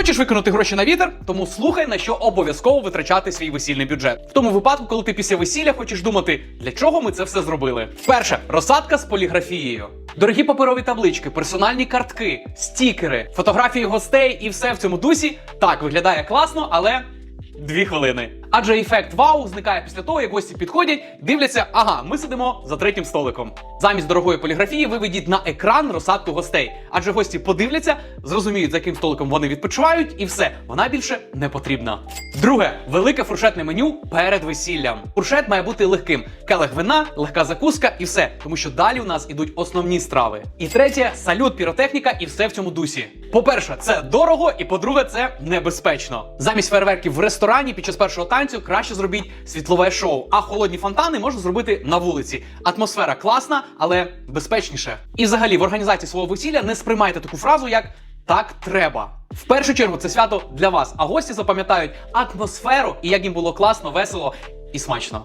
хочеш викинути гроші на вітер, тому слухай на що обов'язково витрачати свій весільний бюджет. В тому випадку, коли ти після весілля хочеш думати, для чого ми це все зробили. Перше розсадка з поліграфією. Дорогі паперові таблички, персональні картки, стікери, фотографії гостей і все в цьому дусі так виглядає класно, але дві хвилини. Адже ефект вау зникає після того, як гості підходять, дивляться, ага, ми сидимо за третім столиком. Замість дорогої поліграфії виведіть на екран розсадку гостей. Адже гості подивляться, зрозуміють, за яким столиком вони відпочивають, і все, вона більше не потрібна. Друге, велике фуршетне меню перед весіллям. Фуршет має бути легким: келих вина, легка закуска і все, тому що далі у нас ідуть основні страви. І третє салют, піротехніка і все в цьому дусі. По-перше, це дорого, і по-друге, це небезпечно. Замість фейерверків в ресторані під час першого танцю краще зробіть світлове шоу, а холодні фонтани можна зробити на вулиці. Атмосфера класна, але безпечніше. І взагалі в організації свого весілля не сприймайте таку фразу, як так треба. В першу чергу це свято для вас, а гості запам'ятають атмосферу і як їм було класно, весело і смачно.